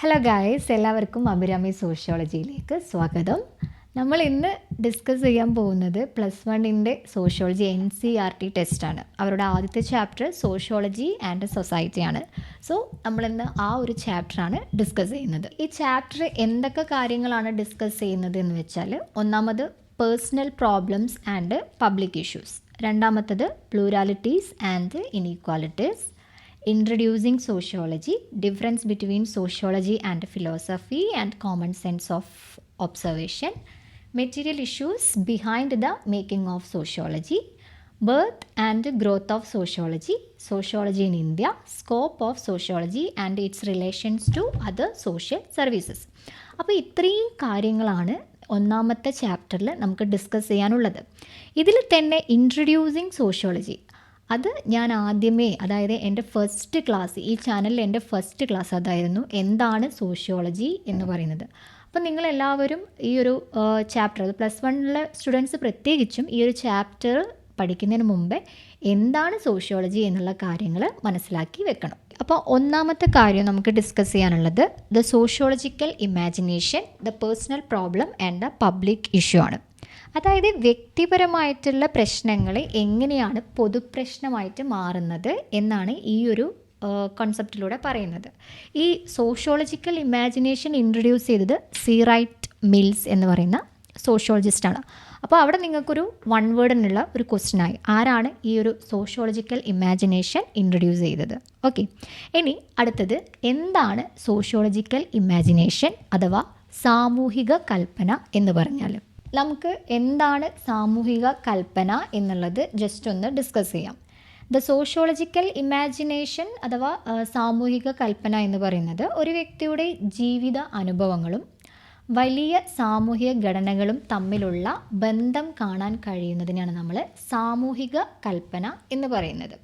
Hello guys എല്ലാവർക്കും അഭിരാമി സോഷ്യോളജിയിലേക്ക് സ്വാഗതം. നമ്മൾ ഇന്ന് ഡിസ്കസ് ചെയ്യാൻ പോകുന്നത് പ്ലസ് വണ്ണിന്റെ sociology N C R T ടെസ്റ്റാണ് അവരുടെ ആദ്യത്തെ ചാപ്റ്റർ സോഷ്യോളജി ആൻഡ് സൊസൈറ്റിയാണ് സോ നമ്മൾ ഇന്ന് ആ ഒരു ചാപ്റ്ററാണ് ഡിസ്കസ് ചെയ്യുന്നത്. ഈ ചാപ്റ്റർ എന്തൊക്കെ കാര്യങ്ങളാണ് ഡിസ്കസ് ചെയ്യുന്നത് എന്ന് വെച്ചാൽ ഒന്നാമത് personal problems and public issues രണ്ടാമത്തത് pluralities and inequalities introducing sociology difference between sociology and philosophy and common sense of observation material issues behind the making of sociology birth and growth of sociology sociology in india scope of sociology and its relations to other social services അപ്പോൾ ഇത്രയും കാര്യങ്ങളാണ് ഒന്നാമത്തെ ചാപ്റ്ററിൽ നമുക്ക് discuss ചെയ്യാനുള്ളത് ഇതിൽ തന്നെ introducing sociology അത് ഞാൻ ആദ്യമേ അതായത് എന്റെ ഫസ്റ്റ് ക്ലാസ് ഈ ചാനലിൽ എന്റെ ഫസ്റ്റ് ക്ലാസ് അതായിരുന്നു. എന്താണ് സോഷ്യോളജി എന്ന് പറയുന്നത്. അപ്പം നിങ്ങളെല്ലാവരും ഈ ഒരു ചാപ്റ്റർ അത് പ്ലസ് വണ്ണിലെ സ്റ്റുഡൻസ് പ്രത്യേകിച്ചും ഈ ഒരു ചാപ്റ്റർ പഠിക്കുന്നതിന് മുമ്പേ എന്താണ് സോഷ്യോളജി എന്നുള്ള കാര്യങ്ങൾ മനസ്സിലാക്കി വെക്കണം. അപ്പോൾ ഒന്നാമത്തെ കാര്യം നമുക്ക് ഡിസ്കസ് ചെയ്യാനുള്ളത് the sociological imagination the personal problem and the public issue ആണ്. അതായത് വ്യക്തിപരമായിട്ടുള്ള പ്രശ്നങ്ങൾ എങ്ങനെയാണ് പൊതുപ്രശ്നമായിട്ട് മാറുന്നത് എന്നാണ് ഈ ഒരു കോൺസെപ്റ്റിലൂടെ പറയുന്നത്. ഈ സോഷ്യോളജിക്കൽ ഇമാജിനേഷൻ ഇൻട്രൊഡ്യൂസ് ചെയ്തത് സീറൈറ്റ് മിൽസ് എന്ന് പറയുന്ന സോഷ്യോളജിസ്റ്റാണ് അപ്പോൾ അവിടെ നിങ്ങൾക്കൊരു വൺ വേർഡിനുള്ള ഒരു ക്വസ്റ്റ്യനായി ആരാണ് ഈ ഒരു സോഷ്യോളജിക്കൽ ഇമാജിനേഷൻ ഇൻട്രൊഡ്യൂസ് ചെയ്തത്? ഓക്കെ ഇനി അടുത്തത് എന്താണ് സോഷ്യോളജിക്കൽ ഇമാജിനേഷൻ അഥവാ സാമൂഹിക കൽപ്പന എന്ന് പറഞ്ഞാൽ നമുക്ക് എന്താണ് സാമൂഹിക കൽപ്പന എന്നുള്ളത് ജസ്റ്റ് ഒന്ന് ഡിസ്കസ് ചെയ്യാം. ദ സോഷ്യോളജിക്കൽ ഇമാജിനേഷൻ അഥവാ സാമൂഹിക കൽപ്പന എന്ന് പറയുന്നത് ഒരു വ്യക്തിയുടെ ജീവിത അനുഭവങ്ങളും വലിയ സാമൂഹിക ഘടനകളും തമ്മിലുള്ള ബന്ധം കാണാൻ കഴിയുന്നതിനാണ് നമ്മൾ സാമൂഹിക കൽപ്പന എന്ന് പറയുന്നത്.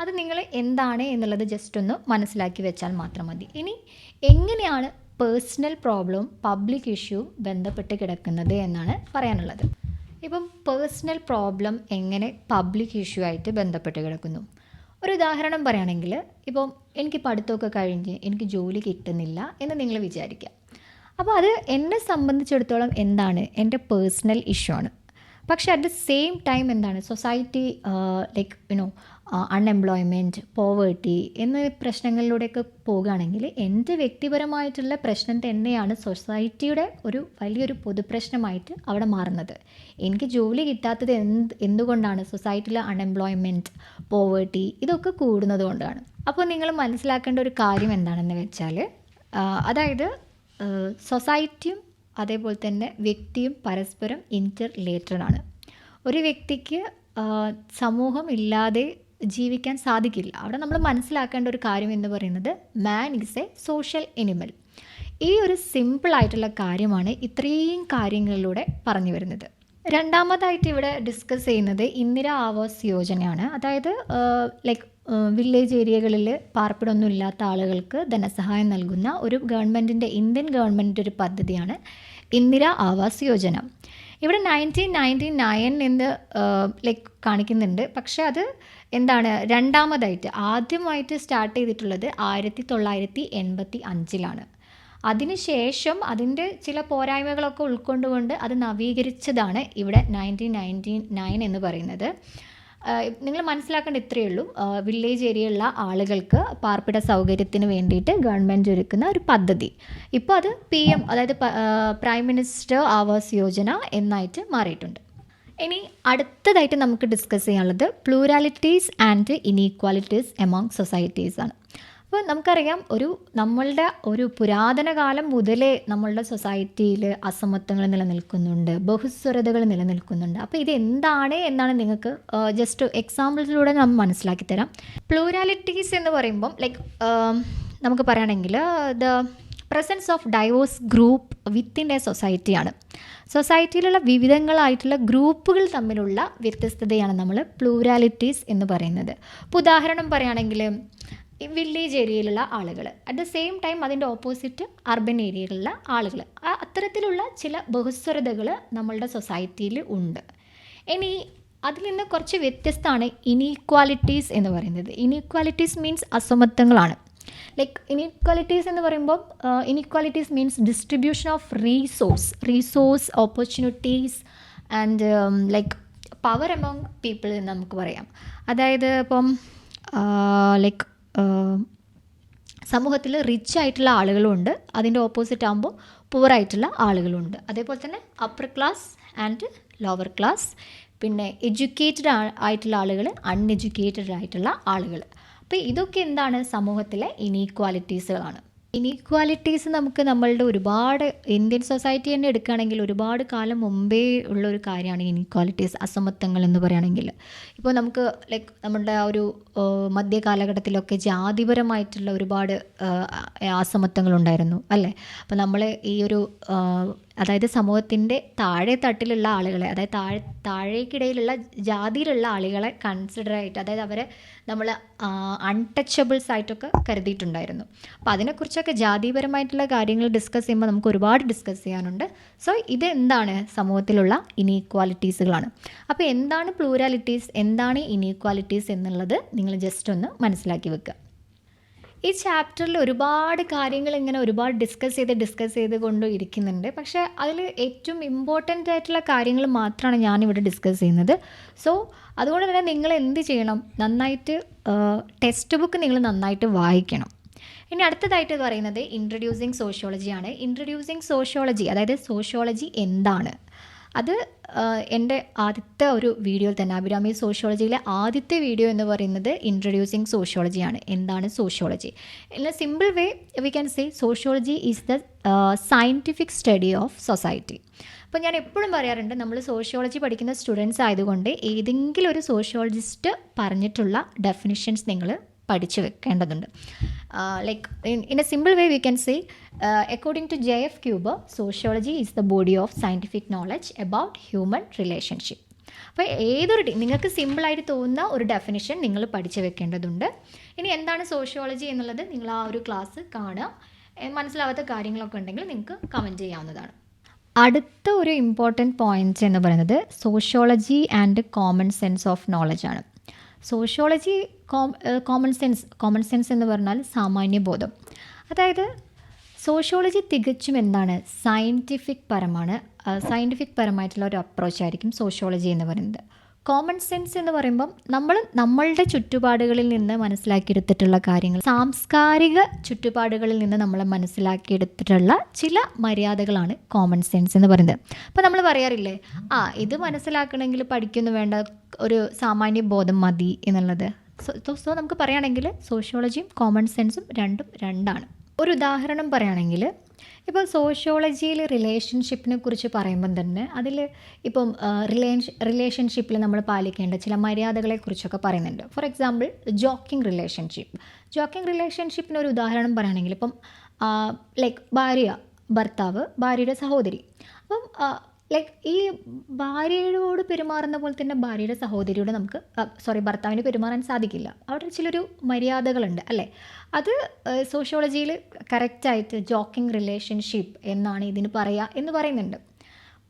അത് നിങ്ങൾ എന്താണ് എന്നുള്ളത് ജസ്റ്റ് ഒന്ന് മനസ്സിലാക്കി വെച്ചാൽ മാത്രം മതി. ഇനി എങ്ങനെയാണ് പേഴ്സണൽ പ്രോബ്ലവും പബ്ലിക് ഇഷ്യൂവും ബന്ധപ്പെട്ട് കിടക്കുന്നത് എന്നാണ് പറയാനുള്ളത്. ഇപ്പം പേഴ്സണൽ പ്രോബ്ലം എങ്ങനെ പബ്ലിക് ഇഷ്യൂ ആയിട്ട് ബന്ധപ്പെട്ട് കിടക്കുന്നു? ഒരു ഉദാഹരണം പറയുകയാണെങ്കിൽ ഇപ്പം എനിക്ക് പഠിത്തമൊക്കെ കഴിഞ്ഞ് എനിക്ക് ജോലി കിട്ടുന്നില്ല എന്ന് നിങ്ങൾ വിചാരിക്കുക. അപ്പോൾ അത് എന്നെ സംബന്ധിച്ചിടത്തോളം എന്താണ്? എന്റെ പേഴ്സണൽ ഇഷ്യൂ ആണ്. പക്ഷേ അറ്റ് ദ സെയിം ടൈം എന്താണ്? Society like you know unemployment poverty എന്ന പ്രശ്നങ്ങളിലൂടെയൊക്കെ പോകുകയാണെങ്കിൽ എന്റെ വ്യക്തിപരമായിട്ടുള്ള പ്രശ്നം തന്നെയാണ് സൊസൈറ്റിയുടെ ഒരു വലിയൊരു പൊതുപ്രശ്നമായിട്ട് അവിടെ മാറുന്നത്. എനിക്ക് ജോലി കിട്ടാത്തത് എന്ത് എന്തുകൊണ്ടാണ് സൊസൈറ്റിയിലെ അൺഎംപ്ലോയ്മെന്റ് പോവേർട്ടി ഇതൊക്കെ കൂടുന്നത് കൊണ്ടാണ്? അപ്പോൾ നിങ്ങൾ മനസ്സിലാക്കേണ്ട ഒരു കാര്യം എന്താണെന്ന് വെച്ചാൽ അതായത് സൊസൈറ്റിയും അതേപോലെ തന്നെ വ്യക്തിയും പരസ്പരം ഇന്റർ റിലേറ്റഡ് ആണ്. ഒരു വ്യക്തിക്ക് സമൂഹം ഇല്ലാതെ ജീവിക്കാൻ സാധിക്കില്ല. അവിടെ നമ്മൾ മനസ്സിലാക്കേണ്ട ഒരു കാര്യം എന്ന് പറയുന്നത് man is a social animal ഈ ഒരു സിമ്പിളായിട്ടുള്ള കാര്യമാണ് ഇത്രയും കാര്യങ്ങളിലൂടെ പറഞ്ഞു വരുന്നത്. രണ്ടാമതായിട്ട് ഇവിടെ ഡിസ്കസ് ചെയ്യുന്നത് ഇന്ദിര ആവാസ് യോജനയാണ്. അതായത് ലൈക്ക് വില്ലേജ് ഏരിയകളിൽ പാർപ്പിടമൊന്നും ഇല്ലാത്ത ആളുകൾക്ക് ധനസഹായം നൽകുന്ന ഒരു ഗവൺമെന്റിന്റെ ഇന്ത്യൻ ഗവൺമെന്റിന്റെ ഒരു പദ്ധതിയാണ് ഇന്ദിര ആവാസ് യോജന. ഇവിടെ നയന്റീൻ നയന്റി നയൻ എന്ന് ലൈക്ക് കാണിക്കുന്നുണ്ട്. പക്ഷെ അത് എന്താണ് രണ്ടാമതായിട്ട് ആദ്യമായിട്ട് സ്റ്റാർട്ട് ചെയ്തിട്ടുള്ളത് ആയിരത്തി തൊള്ളായിരത്തി എൺപത്തി അഞ്ചിലാണ് അതിനുശേഷം അതിന്റെ ചില പോരായ്മകളൊക്കെ ഉൾക്കൊണ്ടുകൊണ്ട് അത് നവീകരിച്ചതാണ് ഇവിടെ നയന്റീൻ നയന്റി നയൻ എന്ന് പറയുന്നത്. നിങ്ങൾ മനസ്സിലാക്കേണ്ട ഇത്രയേ ഉള്ളൂ. വില്ലേജ് ഏരിയയിലുള്ള ആളുകൾക്ക് പാർപ്പിട സൗകര്യത്തിന് വേണ്ടിയിട്ട് ഗവൺമെന്റ് ഒരുക്കുന്ന ഒരു പദ്ധതി. ഇപ്പോൾ അത് പി എം അതായത് പ്രൈം മിനിസ്റ്റർ ആവാസ് യോജന എന്നായിട്ട് മാറിയിട്ടുണ്ട്. ഇനി അടുത്തതായിട്ട് നമുക്ക് ഡിസ്കസ് ചെയ്യാനുള്ളത് pluralities and inequalities among societies ആണ്. അപ്പോൾ നമുക്കറിയാം ഒരു നമ്മളുടെ ഒരു പുരാതന കാലം മുതലേ നമ്മളുടെ സൊസൈറ്റിയിൽ അസമത്വങ്ങൾ നിലനിൽക്കുന്നുണ്ട് ബഹുസ്വരതകൾ നിലനിൽക്കുന്നുണ്ട്. അപ്പോൾ ഇത് എന്താണ് എന്നാണ് നിങ്ങൾക്ക് ജസ്റ്റ് എക്സാമ്പിൾസിലൂടെ നമ്മൾ മനസ്സിലാക്കി തരാം. പ്ലൂരാലിറ്റീസ് എന്ന് പറയുമ്പം ലൈക്ക് നമുക്ക് പറയുകയാണെങ്കിൽ the presence of diverse group within a സൊസൈറ്റിയാണ് സൊസൈറ്റിയിലുള്ള വിവിധങ്ങളായിട്ടുള്ള ഗ്രൂപ്പുകൾ തമ്മിലുള്ള വ്യത്യസ്തതയാണ് നമ്മൾ പ്ലൂരാലിറ്റീസ് എന്ന് പറയുന്നത്. ഇപ്പോൾ ഉദാഹരണം പറയുകയാണെങ്കിൽ വില്ലേജ് ഏരിയയിലുള്ള ആളുകൾ അറ്റ് ദ സെയിം ടൈം അതിന്റെ ഓപ്പോസിറ്റ് അർബൻ ഏരിയയിലുള്ള ആളുകൾ അത്തരത്തിലുള്ള ചില ബഹുസ്വരതകൾ നമ്മളുടെ സൊസൈറ്റിയിൽ ഉണ്ട്. ഇനി അതിൽ നിന്ന് കുറച്ച് വ്യത്യസ്തമാണ് ഇനീക്വാലിറ്റീസ് എന്ന് പറയുന്നത്. ഇനീക്വാലിറ്റീസ് മീൻസ് അസമത്വങ്ങളാണ്. ലൈക്ക് ഇനീക്വാലിറ്റീസ് എന്ന് പറയുമ്പോൾ inequalities means distribution of resource resource opportunities and like power among people എന്ന് നമുക്ക് പറയാം. അതായത് ഇപ്പം ലൈക്ക് സമൂഹത്തിൽ റിച്ച് ആയിട്ടുള്ള ആളുകളുണ്ട്. അതിന്റെ ഓപ്പോസിറ്റ് ആകുമ്പോൾ പുവർ ആയിട്ടുള്ള ആളുകളുണ്ട്. അതേപോലെ തന്നെ upper class and lower class പിന്നെ എഡ്യൂക്കേറ്റഡ് ആയിട്ടുള്ള ആളുകൾ അൺഎഡ്യൂക്കേറ്റഡ് ആയിട്ടുള്ള ആളുകൾ അപ്പോൾ ഇതൊക്കെ എന്താണ് സമൂഹത്തിലെ ഇനീക്വാലിറ്റീസുകളാണ് ഇനീക്വാലിറ്റീസ് നമുക്ക് നമ്മളുടെ ഒരുപാട് ഇന്ത്യൻ സൊസൈറ്റി തന്നെ എടുക്കുകയാണെങ്കിൽ ഒരുപാട് കാലം മുമ്പേ ഉള്ള ഒരു കാര്യമാണ് ഇനീക്വാലിറ്റീസ് അസമത്വങ്ങൾ എന്ന് പറയുകയാണെങ്കിൽ. ഇപ്പോൾ നമുക്ക് ലൈക്ക് നമ്മുടെ ആ ഒരു മധ്യകാലഘട്ടത്തിലൊക്കെ ജാതിപരമായിട്ടുള്ള ഒരുപാട് അസമത്വങ്ങൾ ഉണ്ടായിരുന്നു അല്ലേ? അപ്പോൾ നമ്മൾ ഈ ഒരു അതായത് സമൂഹത്തിന്റെ താഴെ തട്ടിലുള്ള ആളുകളെ അതായത് താഴെ താഴേക്കിടയിലുള്ള ജാതിയിലുള്ള ആളുകളെ കൺസിഡർ ആയിട്ട് അതായത് അവരെ നമ്മൾ അൺടച്ചബിൾസ് ആയിട്ടൊക്കെ കരുതിയിട്ടുണ്ടായിരുന്നു. അപ്പോൾ അതിനെക്കുറിച്ചൊക്കെ ജാതിപരമായിട്ടുള്ള കാര്യങ്ങൾ ഡിസ്കസ് ചെയ്യുമ്പോൾ നമുക്ക് ഒരുപാട് ഡിസ്കസ് ചെയ്യാനുണ്ട്. സോ ഇത് എന്താണ് സമൂഹത്തിലുള്ള ഇനീക്വാലിറ്റീസുകളാണ് അപ്പോൾ എന്താണ് പ്ലൂരാലിറ്റീസ് എന്താണ് ഇനീക്വാലിറ്റീസ് എന്നുള്ളത് നിങ്ങൾ ജസ്റ്റ് ഒന്ന് മനസ്സിലാക്കി വെക്കുക ഈ ചാപ്റ്ററിൽ ഒരുപാട് കാര്യങ്ങൾ ഇങ്ങനെ ഒരുപാട് ഡിസ്കസ് ചെയ്ത് ഡിസ്കസ് ചെയ്ത് കൊണ്ട് ഇരിക്കുന്നുണ്ട്. പക്ഷേ അതിൽ ഏറ്റവും ഇമ്പോർട്ടന്റ് ആയിട്ടുള്ള കാര്യങ്ങൾ മാത്രമാണ് ഞാനിവിടെ ഡിസ്കസ് ചെയ്യുന്നത്. സോ അതുകൊണ്ട് തന്നെ നിങ്ങൾ എന്ത് ചെയ്യണം? നന്നായിട്ട് ടെക്സ്റ്റ് ബുക്ക് നിങ്ങൾ നന്നായിട്ട് വായിക്കണം. ഇനി അടുത്തതായിട്ട് പറയുന്നത് ഇൻട്രൊഡ്യൂസിങ് സോഷ്യോളജിയാണ് ഇൻട്രൊഡ്യൂസിങ് സോഷ്യോളജി അതായത് സോഷ്യോളജി എന്താണ്? അത് എന്റെ ആദ്യത്തെ ഒരു വീഡിയോയിൽ തന്നെ അഭിരാമി സോഷ്യോളജിയിലെ ആദ്യത്തെ വീഡിയോ എന്ന് പറയുന്നത് ഇൻട്രൊഡ്യൂസിങ് സോഷ്യോളജിയാണ് എന്താണ് sociology in a simple way we can say sociology is the scientific study of society അപ്പോൾ ഞാൻ എപ്പോഴും പറയാറുണ്ട് നമ്മൾ സോഷ്യോളജി പഠിക്കുന്ന സ്റ്റുഡൻസ് ആയതുകൊണ്ട് ഏതെങ്കിലും ഒരു സോഷ്യോളജിസ്റ്റ് പറഞ്ഞിട്ടുള്ള ഡെഫിനിഷൻസ് നിങ്ങൾ പഠിച്ചു വെക്കേണ്ടതുണ്ട്. Like in a simple way we can say according to J F Cuber sociology is the body of scientific knowledge about human relationship അപ്പോൾ ഏതൊരു നിങ്ങൾക്ക് സിമ്പിളായിട്ട് തോന്നുന്ന ഒരു ഡെഫിനിഷൻ നിങ്ങൾ പഠിച്ചു വെക്കേണ്ടതുണ്ട്. ഇനി എന്താണ് സോഷ്യോളജി എന്നുള്ളത് നിങ്ങൾ ആ ഒരു ക്ലാസ് കാണുക. മനസ്സിലാവാത്ത കാര്യങ്ങളൊക്കെ ഉണ്ടെങ്കിൽ നിങ്ങൾക്ക് കമന്റ് ചെയ്യാവുന്നതാണ്. അടുത്ത ഒരു ഇമ്പോർട്ടന്റ് പോയിന്റ് എന്ന് പറയുന്നത് sociology and common sense of നോളജാണ് sociology common sense common sense എന്ന് പറഞ്ഞാൽ സാമാന്യബോധം. അതായത് സോഷ്യോളജി തികച്ചും എന്താണ്? സയന്റിഫിക് പരമാണ്. സയന്റിഫിക് പരമായിട്ടുള്ള ഒരു അപ്രോച്ച് ആയിരിക്കും സോഷ്യോളജി എന്ന് പറയുന്നത്. കോമൺ സെൻസ് എന്ന് പറയുമ്പം നമ്മൾ നമ്മളുടെ ചുറ്റുപാടുകളിൽ നിന്ന് മനസ്സിലാക്കിയെടുത്തിട്ടുള്ള കാര്യങ്ങൾ. സാംസ്കാരിക ചുറ്റുപാടുകളിൽ നിന്ന് നമ്മൾ മനസ്സിലാക്കിയെടുത്തിട്ടുള്ള ചില മര്യാദകളാണ് കോമൺ സെൻസ് എന്ന് പറയുന്നത്. അപ്പോൾ നമ്മൾ പറയാറില്ലേ ആ ഇത് മനസ്സിലാക്കണമെങ്കിൽ പഠിക്കുന്നു വേണ്ട ഒരു സാമാന്യ ബോധം മതി എന്നുള്ളത്. സോ സോ നമുക്ക് പറയുകയാണെങ്കിൽ സോഷ്യോളജിയും കോമൺ സെൻസും രണ്ടും രണ്ടാണ്. ഒരു ഉദാഹരണം പറയുകയാണെങ്കിൽ ഇപ്പോൾ സോഷ്യോളജിയിൽ റിലേഷൻഷിപ്പിനെ കുറിച്ച് പറയുമ്പം തന്നെ അതിൽ ഇപ്പം റിലേഷൻ റിലേഷൻഷിപ്പിൽ നമ്മൾ പാലിക്കേണ്ട ചില മര്യാദകളെക്കുറിച്ചൊക്കെ പറയുന്നുണ്ട്. For example joking relationship joking റിലേഷൻഷിപ്പിന് ഒരു ഉദാഹരണം പറയുകയാണെങ്കിൽ ഇപ്പം ലൈക്ക് ഭാര്യ ഭർത്താവ് ഭാര്യയുടെ സഹോദരി. അപ്പം ലൈക്ക് ഈ ഭാര്യയോട് പെരുമാറുന്ന പോലെ തന്നെ ഭാര്യയുടെ സഹോദരിയോട് നമുക്ക് സോറി ഭർത്താവിന് പെരുമാറാൻ സാധിക്കില്ല. അവിടെ ചിലൊരു മര്യാദകളുണ്ട് അല്ലേ? അത് സോഷ്യോളജിയിൽ കറക്റ്റായിട്ട് ജോക്കിംഗ് റിലേഷൻഷിപ്പ് എന്നാണ് ഇതിന് പറയുക എന്ന് പറയുന്നുണ്ട്.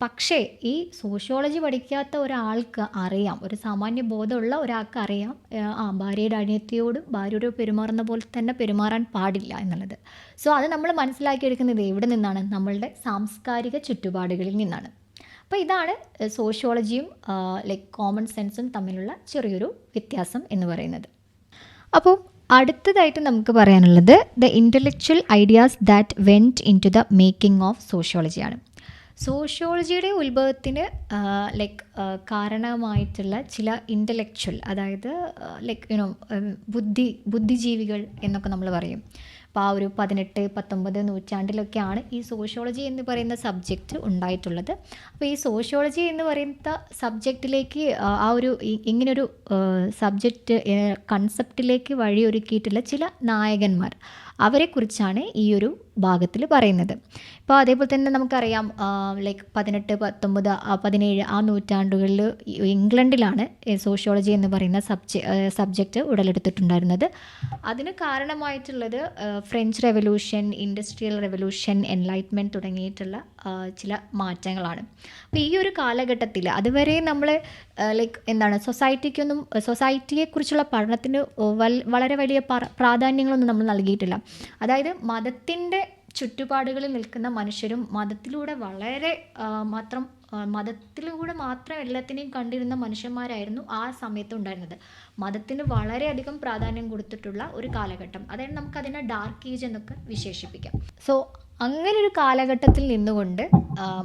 പക്ഷേ ഈ സോഷ്യോളജി പഠിക്കാത്ത ഒരാൾക്ക് അറിയാം ഒരു സാമാന്യ ബോധമുള്ള ഒരാൾക്ക് അറിയാം ആ ഭാര്യയുടെ അനിയത്തിയോട് ഭാര്യയോട് പെരുമാറുന്ന പോലെ തന്നെ പെരുമാറാൻ പാടില്ല എന്നുള്ളത്. സോ അത് നമ്മൾ മനസ്സിലാക്കിയെടുക്കുന്നത് എവിടെ നിന്നാണ്? നമ്മളുടെ സാംസ്കാരിക ചുറ്റുപാടുകളിൽ നിന്നാണ്. അപ്പോൾ ഇതാണ് സോഷ്യോളജിയും ലൈക്ക് കോമൺ സെൻസും തമ്മിലുള്ള ചെറിയൊരു വ്യത്യാസം എന്ന് പറയുന്നത്. അപ്പോൾ അടുത്തതായിട്ട് നമുക്ക് പറയാനുള്ളത് the intellectual ideas that went in to the making of സോഷ്യോളജിയാണ് സോഷ്യോളജിയുടെ ഉത്ഭവത്തിന് ലൈക്ക് കാരണമായിട്ടുള്ള ചില ഇന്റലക്ച്വൽ അതായത് ലൈക്ക് യുനോ ബുദ്ധി ബുദ്ധിജീവികൾ എന്നൊക്കെ നമ്മൾ പറയും. അപ്പോൾ ആ ഒരു പതിനെട്ട് പത്തൊമ്പത് നൂറ്റാണ്ടിലൊക്കെയാണ് ഈ സോഷ്യോളജി എന്ന് പറയുന്ന സബ്ജക്റ്റ് ഉണ്ടായിട്ടുള്ളത്. അപ്പോൾ ഈ സോഷ്യോളജി എന്ന് പറയുന്ന സബ്ജക്റ്റിലേക്ക് ആ ഒരു ഇങ്ങനൊരു സബ്ജക്റ്റ് കൺസെപ്റ്റിലേക്ക് വഴിയൊരുക്കിയിട്ടുള്ള ചില നായകന്മാർ അവരെക്കുറിച്ചാണ് ഈ ഒരു ഭാഗത്തിൽ പറയുന്നത്. ഇപ്പോൾ അതേപോലെ തന്നെ നമുക്കറിയാം ലൈക്ക് പതിനെട്ട് പത്തൊമ്പത് പതിനേഴ് ആ നൂറ്റാണ്ടുകളിൽ ഇംഗ്ലണ്ടിലാണ് സോഷ്യോളജി എന്ന് പറയുന്ന സബ്ജെ സബ്ജക്റ്റ് ഉടലെടുത്തിട്ടുണ്ടായിരുന്നത്. അതിന് കാരണമായിട്ടുള്ളത് French revolution industrial revolution enlightenment തുടങ്ങിയിട്ടുള്ള ചില മാറ്റങ്ങളാണ്. അപ്പോൾ ഈ ഒരു കാലഘട്ടത്തിൽ അതുവരെ നമ്മൾ ലൈക്ക് എന്താണ് സൊസൈറ്റിക്കൊന്നും സൊസൈറ്റിയെക്കുറിച്ചുള്ള പഠനത്തിന് വളരെ വലിയ പ്രാധാന്യങ്ങളൊന്നും നമ്മൾ നൽകിയിട്ടില്ല. അതായത് മതത്തിന്റെ ചുറ്റുപാടുകളിൽ നിൽക്കുന്ന മനുഷ്യരും മതത്തിലൂടെ വളരെ മാത്രം മതത്തിലൂടെ മാത്രം എല്ലാത്തിനെയും കണ്ടിരുന്ന മനുഷ്യന്മാരായിരുന്നു ആ സമയത്ത് ഉണ്ടായിരുന്നത്. മതത്തിന് വളരെയധികം പ്രാധാന്യം കൊടുത്തിട്ടുള്ള ഒരു കാലഘട്ടം. അതായത് നമുക്കതിനെ ഡാർക്ക് ഏജ് എന്നൊക്കെ വിശേഷിപ്പിക്കാം. സോ അങ്ങനെ ഒരു കാലഘട്ടത്തിൽ നിന്നുകൊണ്ട്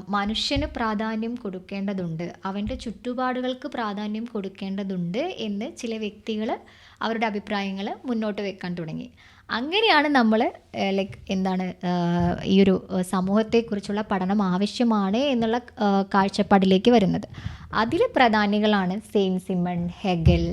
മനുഷ്യന് പ്രാധാന്യം കൊടുക്കേണ്ടതുണ്ട്. അവന്റെ ചുറ്റുപാടുകൾക്ക് പ്രാധാന്യം കൊടുക്കേണ്ടതുണ്ട് എന്ന് ചില വ്യക്തികൾ അവരുടെ അഭിപ്രായങ്ങൾ മുന്നോട്ട് വെക്കാൻ തുടങ്ങി. അങ്ങനെയാണ് നമ്മൾ ലൈക്ക് എന്താണ് ഈ ഒരു സമൂഹത്തെക്കുറിച്ചുള്ള പഠനം ആവശ്യമാണ് എന്നുള്ള കാഴ്ചപ്പാടിലേക്ക് വരുന്നത്. അതിൽ പ്രധാനികളാണ് സെയിൻ സിമൺ ഹെഗൽ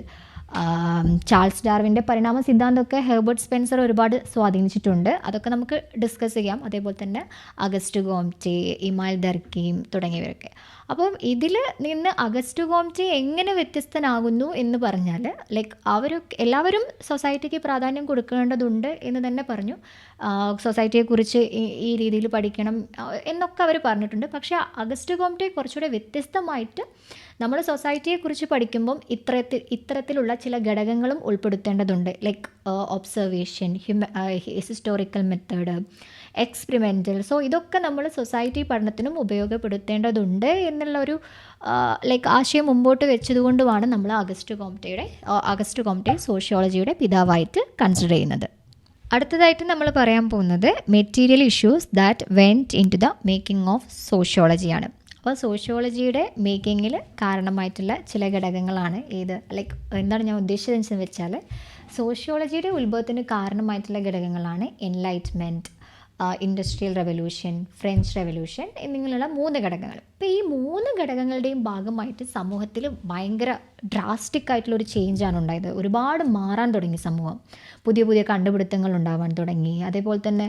ചാൾസ് ഡാർവിന്റെ പരിണാമ സിദ്ധാന്തമൊക്കെ ഹെർബർട്ട് സ്പെൻസർ ഒരുപാട് സ്വാധീനിച്ചിട്ടുണ്ട്. അതൊക്കെ നമുക്ക് ഡിസ്കസ് ചെയ്യാം. അതേപോലെ തന്നെ അഗസ്റ്റ് ഗോംചെ ഇമാൽ ദർക്കീം തുടങ്ങിയവരൊക്കെ. അപ്പം ഇതിൽ നിന്ന് അഗസ്റ്റ് ഗോംചെ എങ്ങനെ വ്യത്യസ്തനാകുന്നു എന്ന് പറഞ്ഞാൽ ലൈക്ക് അവരൊക്കെ എല്ലാവരും സൊസൈറ്റിക്ക് പ്രാധാന്യം കൊടുക്കേണ്ടതുണ്ട് എന്ന് തന്നെ പറഞ്ഞു. സൊസൈറ്റിയെക്കുറിച്ച് ഈ- രീതിയിൽ പഠിക്കണം എന്നൊക്കെ അവർ പറഞ്ഞിട്ടുണ്ട്. പക്ഷേ അഗസ്റ്റ് ഗോംറ്റെ കുറച്ചുകൂടെ വ്യത്യസ്തമായിട്ട് നമ്മൾ സൊസൈറ്റിയെക്കുറിച്ച് പഠിക്കുമ്പം ഇത്തരത്തിൽ ഇത്തരത്തിലുള്ള ചില ഘടകങ്ങളും ഉൾപ്പെടുത്തേണ്ടതുണ്ട്. ലൈക്ക് ഒബ്സർവേഷൻ ഹ്യൂമ ഹിസ്റ്റോറിക്കൽ മെത്തേഡ് എക്സ്പെരിമെന്റൽ സോ ഇതൊക്കെ നമ്മൾ സൊസൈറ്റി പഠനത്തിനും ഉപയോഗപ്പെടുത്തേണ്ടതുണ്ട് എന്നുള്ള ഒരു ലൈക്ക് ആശയം മുമ്പോട്ട് വെച്ചതുകൊണ്ടുമാണ് നമ്മൾ അഗസ്റ്റ് കോംറ്റയുടെ അഗസ്റ്റ് കോംറ്റെ സോഷ്യോളജിയുടെ പിതാവായിട്ട് കൺസിഡർ ചെയ്യുന്നത്. അടുത്തതായിട്ട് നമ്മൾ പറയാൻ പോകുന്നത് material issues that went into the making of സോഷ്യോളജിയാണ് അപ്പോൾ സോഷ്യോളജിയുടെ മേക്കിങ്ങിൽ കാരണമായിട്ടുള്ള ചില ഘടകങ്ങളാണ് ഏത് ലൈക്ക് എന്താണ് ഞാൻ ഉദ്ദേശിച്ചതെന്ന് വെച്ചാൽ സോഷ്യോളജിയുടെ ഉത്ഭവത്തിന് കാരണമായിട്ടുള്ള ഘടകങ്ങളാണ് enlightenment industrial revolution French revolution എന്നിങ്ങനെയുള്ള മൂന്ന് ഘടകങ്ങൾ. അപ്പോൾ ഈ മൂന്ന് ഘടകങ്ങളുടെയും ഭാഗമായിട്ട് സമൂഹത്തിൽ ഭയങ്കര ഡ്രാസ്റ്റിക് ആയിട്ടുള്ള ഒരു ചേഞ്ചാണ് ഉണ്ടായത്. ഒരുപാട് മാറാൻ തുടങ്ങി സമൂഹം. പുതിയ പുതിയ കണ്ടുപിടുത്തങ്ങൾ ഉണ്ടാവാൻ തുടങ്ങി. അതേപോലെ തന്നെ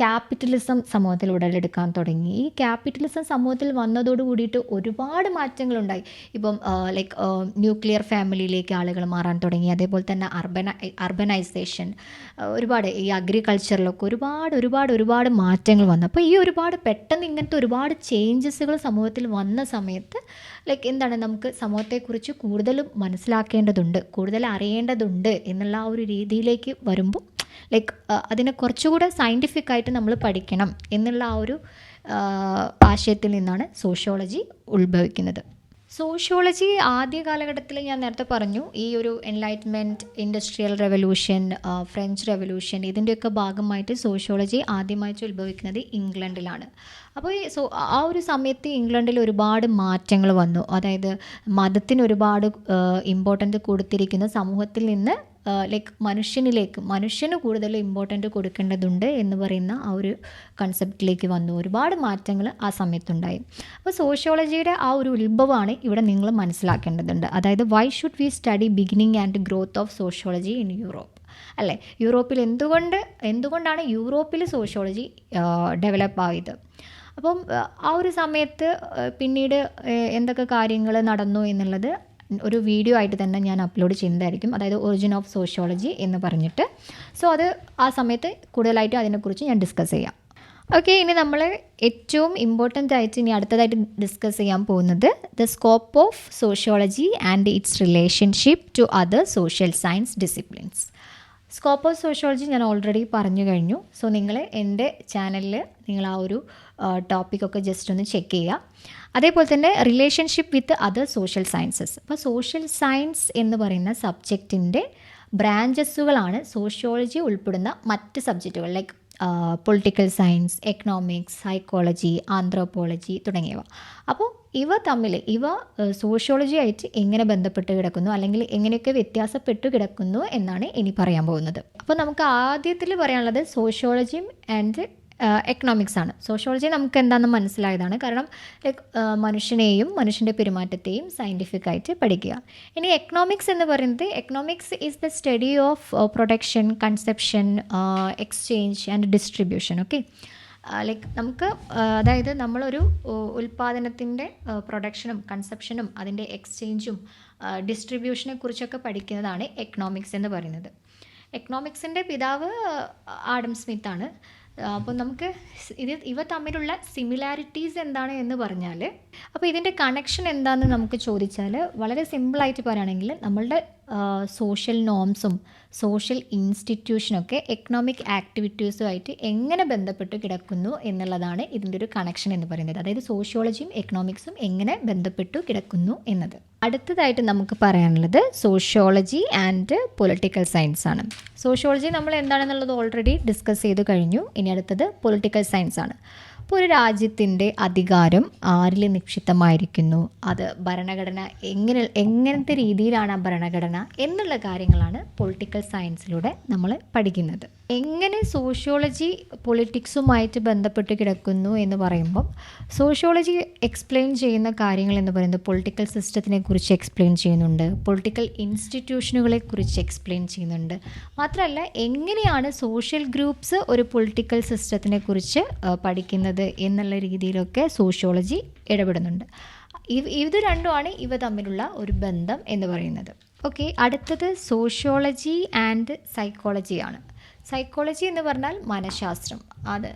ക്യാപിറ്റലിസം സമൂഹത്തിൽ ഉടലെടുക്കാൻ തുടങ്ങി. ഈ ക്യാപിറ്റലിസം സമൂഹത്തിൽ വന്നതോട് കൂടിയിട്ട് ഒരുപാട് മാറ്റങ്ങളുണ്ടായി ഇപ്പം ലൈക്ക് ന്യൂക്ലിയർ ഫാമിലിയിലേക്ക് ആളുകൾ മാറാൻ തുടങ്ങി. അതേപോലെ തന്നെ അർബന അർബനൈസേഷൻ ഒരുപാട് ഈ അഗ്രികൾച്ചറിലൊക്കെ ഒരുപാട് ഒരുപാട് ഒരുപാട് മാറ്റങ്ങൾ വന്നു. അപ്പോൾ ഈ ഒരുപാട് പെട്ടെന്ന് ഇങ്ങനത്തെ ഒരുപാട് ചേഞ്ചസുകൾ സമൂഹത്തിൽ വന്ന സമയത്ത് ലൈക്ക് എന്താണ് നമുക്ക് സമൂഹത്തെക്കുറിച്ച് കൂടുതലും മനസ്സിലാക്കേണ്ടതുണ്ട് കൂടുതൽ അറിയേണ്ടതുണ്ട് എന്നുള്ള ആ ഒരു രീതിയിലേക്ക് വരുമ്പോൾ ലൈക്ക് അതിനെ കുറച്ചുകൂടെ സയന്റിഫിക് ആയിട്ട് നമ്മൾ പഠിക്കണം എന്നുള്ള ആ ഒരു ആശയത്തിൽ നിന്നാണ് സോഷ്യോളജി ഉത്ഭവിക്കുന്നത്. സോഷ്യോളജി ആദ്യ കാലഘട്ടത്തിൽ ഞാൻ നേരത്തെ പറഞ്ഞു ഈ ഒരു enlightenment industrial revolution French revolution ഇതിന്റെയൊക്കെ ഭാഗമായിട്ട് സോഷ്യോളജി ആദ്യമായിട്ട് ഉത്ഭവിക്കുന്നത് ഇംഗ്ലണ്ടിലാണ്. അപ്പോൾ ഈ സോ ആ ഒരു സമയത്ത് ഇംഗ്ലണ്ടിൽ ഒരുപാട് മാറ്റങ്ങൾ വന്നു. അതായത് മതത്തിന് ഒരുപാട് ഇമ്പോർട്ടന്റ് കൊടുത്തിരിക്കുന്ന സമൂഹത്തിൽ നിന്ന് ലൈക്ക് മനുഷ്യനിലേക്ക് മനുഷ്യന് കൂടുതൽ ഇമ്പോർട്ടന്റ് കൊടുക്കേണ്ടതുണ്ട് എന്ന് പറയുന്ന ആ ഒരു കൺസെപ്റ്റിലേക്ക് വന്നു. ഒരുപാട് മാറ്റങ്ങൾ ആ സമയത്തുണ്ടായി. അപ്പോൾ സോഷ്യോളജിയുടെ ആ ഒരു ഉത്ഭവമാണ് ഇവിടെ നിങ്ങൾ മനസ്സിലാക്കേണ്ടതുണ്ട്. അതായത് why should we study beginning and growth of sociology in Europe അല്ലേ? യൂറോപ്പിൽ എന്തുകൊണ്ട് എന്തുകൊണ്ടാണ് യൂറോപ്പിൽ സോഷ്യോളജി ഡെവലപ്പ് ആയത്? അപ്പം ആ, ഒരു സമയത്ത് പിന്നീട് എന്തൊക്കെ കാര്യങ്ങൾ നടന്നു എന്നുള്ളത് ഒരു വീഡിയോ ആയിട്ട് തന്നെ ഞാൻ അപ്ലോഡ് ചെയ്യുന്നതായിരിക്കും. അതായത് ഒറിജിൻ ഓഫ് സോഷ്യോളജി എന്ന് പറഞ്ഞിട്ട്. സോ അത് ആ സമയത്ത് കൂടുതലായിട്ട് അതിനെക്കുറിച്ച് ഞാൻ ഡിസ്കസ് ചെയ്യാം. ഓക്കെ ഇനി നമ്മൾ ഏറ്റവും ഇമ്പോർട്ടന്റ് ആയിട്ട് ഇനി അടുത്തതായിട്ട് ഡിസ്കസ് ചെയ്യാൻ പോകുന്നത് the scope of sociology and its relationship to other social science disciplines scope of sociology ഞാൻ ഓൾറെഡി പറഞ്ഞു കഴിഞ്ഞു. സോ നിങ്ങൾ എന്റെ ചാനലിൽ നിങ്ങൾ ആ ഒരു ടോപ്പിക്കൊക്കെ ജസ്റ്റ് ഒന്ന് ചെക്ക് ചെയ്യുക. അതേപോലെ തന്നെ relationship with other social sciences അപ്പോൾ സോഷ്യൽ സയൻസ് എന്ന് പറയുന്ന സബ്ജക്റ്റിന്റെ ബ്രാഞ്ചസുകളാണ് സോഷ്യോളജി ഉൾപ്പെടുന്ന മറ്റ് സബ്ജക്റ്റുകൾ like political science economics psychology anthropology തുടങ്ങിയവ. അപ്പോൾ ഇവ തമ്മിൽ ഇവ സോഷ്യോളജി ആയിട്ട് എങ്ങനെ ബന്ധപ്പെട്ട് കിടക്കുന്നു അല്ലെങ്കിൽ എങ്ങനെയൊക്കെ വ്യത്യാസപ്പെട്ടു കിടക്കുന്നു എന്നാണ് ഇനി പറയാൻ പോകുന്നത്. അപ്പോൾ നമുക്ക് ആദ്യത്തിൽ പറയാനുള്ളത് സോഷ്യോളജിയും ആൻഡ് എക്കണോമിക്സ് ആണ്. സോഷ്യോളജി നമുക്ക് എന്താണെന്ന് മനസ്സിലായതാണ്. കാരണം ലൈക്ക് മനുഷ്യനെയും മനുഷ്യന്റെ പെരുമാറ്റത്തെയും സയന്റിഫിക് ആയിട്ട് പഠിക്കുക. ഇനി എക്കണോമിക്സ് എന്ന് പറയുന്നത് economics is the study of production conception exchange and distribution okay like നമുക്ക് അതായത് നമ്മളൊരു ഉൽപ്പാദനത്തിന്റെ പ്രൊഡക്ഷനും കൺസെപ്ഷനും അതിന്റെ എക്സ്ചേഞ്ചും ഡിസ്ട്രിബ്യൂഷനെ കുറിച്ചൊക്കെ പഠിക്കുന്നതാണ് എക്കണോമിക്സ് എന്ന് പറയുന്നത്. എക്കണോമിക്സിന്റെ പിതാവ് ആഡം സ്മിത്താണ്. അപ്പോൾ നമുക്ക് ഇത് ഇവ തമ്മിലുള്ള സിമിലാരിറ്റീസ് എന്താണ് എന്ന് പറഞ്ഞാൽ അപ്പോൾ ഇതിന്റെ കണക്ഷൻ എന്താണെന്ന് നമുക്ക് ചോദിച്ചാൽ വളരെ സിമ്പിളായിട്ട് പറയുകയാണെങ്കിൽ നമ്മളുടെ സോഷ്യൽ നോംസും സോഷ്യൽ ഇൻസ്റ്റിറ്റ്യൂഷനൊക്കെ എക്കണോമിക് ആക്ടിവിറ്റീസുമായിട്ട് എങ്ങനെ ബന്ധപ്പെട്ട് കിടക്കുന്നു എന്നുള്ളതാണ് ഇതിന്റെ ഒരു കണക്ഷൻ എന്ന് പറയുന്നത്. അതായത് സോഷ്യോളജിയും എക്കണോമിക്സും എങ്ങനെ ബന്ധപ്പെട്ടു കിടക്കുന്നു എന്നത്. അടുത്തതായിട്ട് നമുക്ക് പറയാനുള്ളത് സോഷ്യോളജി ആൻഡ് പൊളിറ്റിക്കൽ സയൻസ് ആണ്. സോഷ്യോളജി നമ്മൾ എന്താണെന്നുള്ളത് ഓൾറെഡി ഡിസ്കസ് ചെയ്ത് കഴിഞ്ഞു. ഇനി അടുത്തത് പൊളിറ്റിക്കൽ സയൻസ് ആണ്. ഇപ്പോൾ ഒരു രാജ്യത്തിന്റെ അധികാരം ആരിൽ നിക്ഷിപ്തമായിരിക്കുന്നു? അത് ഭരണഘടന എങ്ങനെ എങ്ങനത്തെ രീതിയിലാണ് ആ ഭരണഘടന എന്നുള്ള കാര്യങ്ങളാണ് പൊളിറ്റിക്കൽ സയൻസിലൂടെ നമ്മൾ പഠിക്കുന്നത്. എങ്ങനെ സോഷ്യോളജി പൊളിറ്റിക്സുമായിട്ട് ബന്ധപ്പെട്ട് കിടക്കുന്നു എന്ന് പറയുമ്പോൾ സോഷ്യോളജി എക്സ്പ്ലെയിൻ ചെയ്യുന്ന കാര്യങ്ങൾ എന്ന് പറയുന്നത് പൊളിറ്റിക്കൽ സിസ്റ്റത്തിനെ കുറിച്ച് എക്സ്പ്ലെയിൻ ചെയ്യുന്നുണ്ട്. പൊളിറ്റിക്കൽ ഇൻസ്റ്റിറ്റ്യൂഷനുകളെ കുറിച്ച് എക്സ്പ്ലെയിൻ ചെയ്യുന്നുണ്ട്. മാത്രമല്ല എങ്ങനെയാണ് സോഷ്യൽ ഗ്രൂപ്പ്സ് ഒരു പൊളിറ്റിക്കൽ സിസ്റ്റത്തിനെ കുറിച്ച് പഠിക്കുന്നത് എന്നുള്ള രീതിയിലൊക്കെ സോഷ്യോളജി ഇടപെടുന്നുണ്ട്. ഇത് രണ്ടുമാണ് ഇവ തമ്മിലുള്ള ഒരു ബന്ധം എന്ന് പറയുന്നത്. ഓക്കെ അടുത്തത് സോഷ്യോളജി ആൻഡ് സൈക്കോളജിയാണ് സൈക്കോളജി എന്ന് പറഞ്ഞാൽ മനഃശാസ്ത്രം. അത്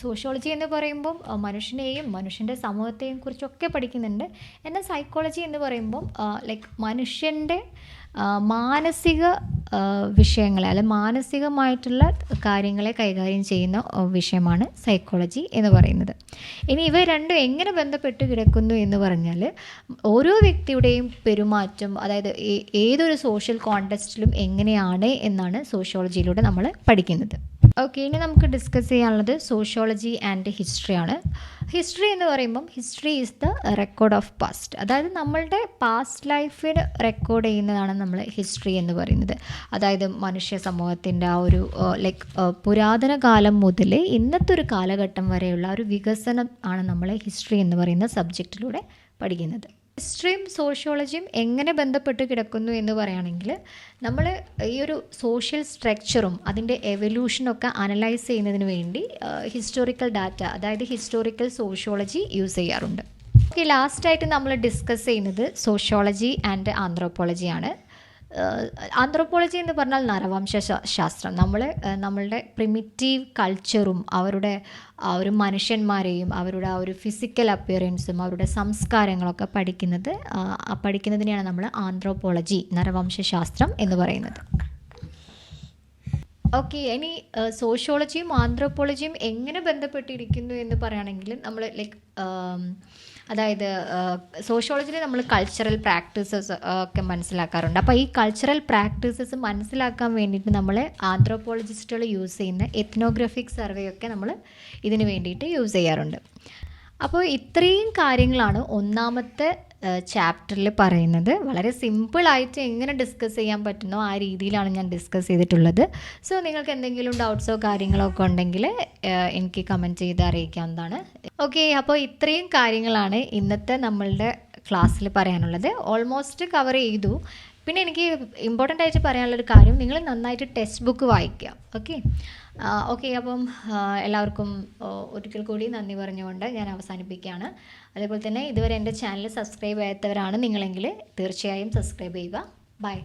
സോഷ്യോളജി എന്ന് പറയുമ്പം മനുഷ്യനെയും മനുഷ്യന്റെ സമൂഹത്തെയും കുറിച്ചൊക്കെ പഠിക്കുന്നുണ്ട്. എന്നാൽ സൈക്കോളജി എന്ന് പറയുമ്പം ലൈക്ക് മനുഷ്യന്റെ മാനസിക വിഷയങ്ങളെ അല്ലെ മാനസികമായിട്ടുള്ള കാര്യങ്ങളെ കൈകാര്യം ചെയ്യുന്ന വിഷയമാണ് സൈക്കോളജി എന്ന് പറയുന്നത്. ഇനി ഇവ രണ്ടും എങ്ങനെ ബന്ധപ്പെട്ട് കിടക്കുന്നു എന്ന് പറഞ്ഞാൽ ഓരോ വ്യക്തിയുടെയും പെരുമാറ്റം അതായത് ഏതൊരു സോഷ്യൽ കോണ്ടെക്സ്റ്റിലും എങ്ങനെയാണ് എന്നാണ് സോഷ്യോളജിയിലൂടെ നമ്മൾ പഠിക്കുന്നത്. ഓക്കെ ഇനി നമുക്ക് ഡിസ്കസ് ചെയ്യാനുള്ളത് സോഷ്യോളജി ആൻഡ് ഹിസ്റ്ററി ആണ്. ഹിസ്റ്ററി എന്ന് പറയുമ്പം history is the record of past അതായത് നമ്മളുടെ പാസ്റ്റ് ലൈഫിൽ റെക്കോർഡ് ചെയ്യുന്നതാണ് നമ്മൾ ഹിസ്റ്ററി എന്ന് പറയുന്നത്. അതായത് മനുഷ്യ സമൂഹത്തിന്റെ ആ ഒരു ലൈക്ക് പുരാതന കാലം മുതൽ ഇന്നത്തെ ഒരു കാലഘട്ടം വരെയുള്ള ഒരു വികസനം ആണ് നമ്മൾ ഹിസ്റ്ററി എന്ന് പറയുന്ന സബ്ജക്റ്റിലൂടെ പഠിക്കുന്നത്. ഹിസ്റ്ററിയും സോഷ്യോളജിയും എങ്ങനെ ബന്ധപ്പെട്ട് കിടക്കുന്നു എന്ന് പറയുകയാണെങ്കിൽ നമ്മൾ ഈ ഒരു സോഷ്യൽ സ്ട്രക്ചറും അതിന്റെ എവല്യൂഷനൊക്കെ അനലൈസ് ചെയ്യുന്നതിന് വേണ്ടി ഹിസ്റ്റോറിക്കൽ ഡാറ്റ അതായത് ഹിസ്റ്റോറിക്കൽ സോഷ്യോളജി യൂസ് ചെയ്യാറുണ്ട്. ഓക്കെ ലാസ്റ്റായിട്ട് നമ്മൾ ഡിസ്കസ് ചെയ്യുന്നത് സോഷ്യോളജി ആൻഡ് ആന്ത്രോപ്പോളജിയാണ് ആന്ത്രോപ്പോളജി എന്ന് പറഞ്ഞാൽ നരവംശ ശാസ്ത്രം. നമ്മൾ നമ്മളുടെ പ്രിമിറ്റീവ് കൾച്ചറും അവരുടെ ആ ഒരു മനുഷ്യന്മാരെയും അവരുടെ ആ ഒരു ഫിസിക്കൽ അപ്പിയറൻസും അവരുടെ സംസ്കാരങ്ങളൊക്കെ പഠിക്കുന്നത് പഠിക്കുന്നതിനെയാണ് നമ്മൾ ആന്ത്രോപോളജി നരവംശ ശാസ്ത്രം എന്ന് പറയുന്നത്. ഓക്കെ ഇനി സോഷ്യോളജിയും ആന്ത്രോപോളജിയും എങ്ങനെ ബന്ധപ്പെട്ടിരിക്കുന്നു എന്ന് പറയുകയാണെങ്കിൽ നമ്മൾ ലൈക്ക് അതായത് സോഷ്യോളജിയിൽ നമ്മൾ കൾച്ചറൽ പ്രാക്ടീസസ് ഒക്കെ മനസ്സിലാക്കാറുണ്ട്. അപ്പോൾ ഈ കൾച്ചറൽ പ്രാക്ടീസസ് മനസ്സിലാക്കാൻ വേണ്ടിയിട്ട് നമ്മൾ ആന്ത്രോപോളജിസ്റ്റുകൾ യൂസ് ചെയ്യുന്ന എത്നോഗ്രഫിക് സർവേ ഒക്കെ നമ്മൾ ഇതിന് വേണ്ടിയിട്ട് യൂസ് ചെയ്യാറുണ്ട്. അപ്പോൾ ഇത്രയും കാര്യങ്ങളാണ് ഒന്നാമത്തെ ചാപ്റ്ററിൽ പറയുന്നത്. വളരെ സിമ്പിളായിട്ട് എങ്ങനെ ഡിസ്കസ് ചെയ്യാൻ പറ്റുന്നോ ആ രീതിയിലാണ് ഞാൻ ഡിസ്കസ് ചെയ്തിട്ടുള്ളത്. സോ നിങ്ങൾക്ക് എന്തെങ്കിലും ഡൗട്ട്സോ കാര്യങ്ങളോ ഒക്കെ ഉണ്ടെങ്കിൽ എനിക്ക് കമന്റ് ചെയ്ത് അറിയിക്കാവുന്നതാണ്. ഓക്കെ അപ്പോൾ ഇത്രയും കാര്യങ്ങളാണ് ഇന്നത്തെ നമ്മളുടെ ക്ലാസ്സിൽ പറയാനുള്ളത്. ഓൾമോസ്റ്റ് കവർ ചെയ്തു. പിന്നെ എനിക്ക് ഇമ്പോർട്ടന്റ് ആയിട്ട് പറയാനുള്ളൊരു കാര്യം നിങ്ങൾ നന്നായിട്ട് ടെക്സ്റ്റ് ബുക്ക് വായിക്കുക. ഓക്കെ? ഓക്കെ അപ്പം എല്ലാവർക്കും ഒരിക്കൽ കൂടി നന്ദി പറഞ്ഞുകൊണ്ട് ഞാൻ അവസാനിപ്പിക്കുകയാണ്. അതേപോലെ തന്നെ ഇതുവരെ എന്റെ ചാനൽ സബ്സ്ക്രൈബ് ചെയ്യാത്തവരാണ് നിങ്ങളെങ്കിൽ തീർച്ചയായും സബ്സ്ക്രൈബ് ചെയ്യുക. ബൈ.